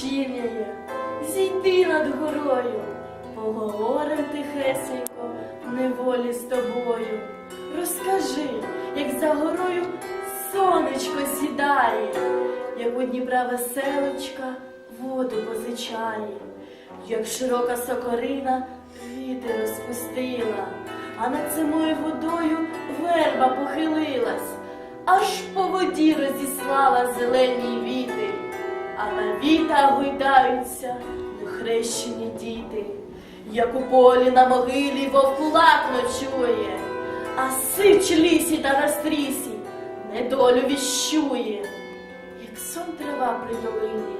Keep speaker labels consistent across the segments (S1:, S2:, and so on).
S1: звільняє, зійди над горою, поговорим тихесенько в неволі з тобою. Розкажи, як за горою сонечко сідає, як у Дніпра веселочка воду позичає, як широка сокорина вітер розпустила, а над самою водою верба похилилась, аж по воді розіслала зелені віти, а на вітах гойдаються нехрещені діти, як у полі на могилі вовкулак ночує, а сич лісі та настрісі, недолю віщує, як сон трава при долині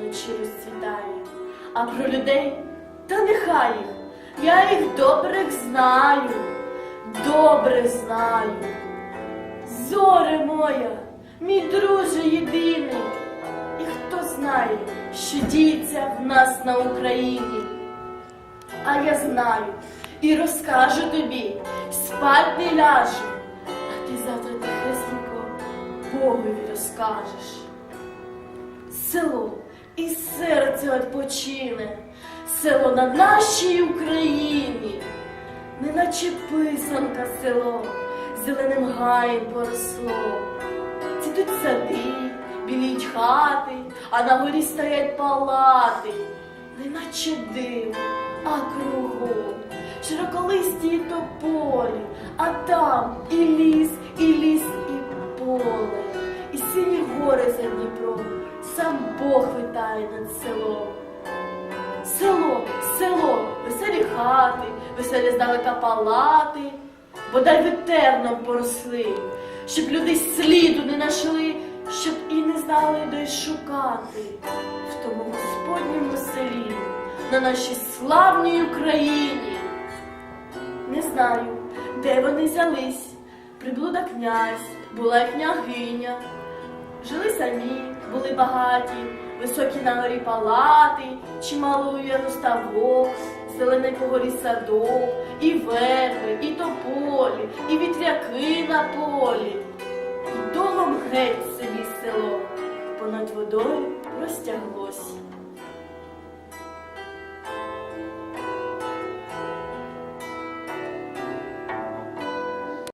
S1: ночі розцвітає, а про людей та нехай їх, я їх добре знаю, добре знаю. Зоре моя, мій друже єдиний, знає, що діється в нас на Україні. А я знаю і розкажу тобі, спать не ляжу, а ти завтра тихесенько Богові розкажеш. Село і серце відпочине, село на нашій Україні, неначе писанка село, зеленим гаєм поросло. Цвітуть хати, а на горі стоять палати, неначе диво, а кругом. Широколисті тополі, а там і ліс, і ліс, і поле, і сині гори за Дніпром, сам Бог витає над селом. Село, село, веселі хати, веселі здалека палати, бодай ветерном поросли, щоб люди сліду не нашли, щоб і не знали, де шукати в тому Господньому селі, на нашій славній Україні. Не знаю, де вони взялись. Приблуда князь, була й княгиня. Жили самі, були багаті, високі на горі палати, чимало уверу ставок, зелений по горі садок, і верби, і тополі, і вітряки на полі. І долом геть собі село, понад водою розтяглось.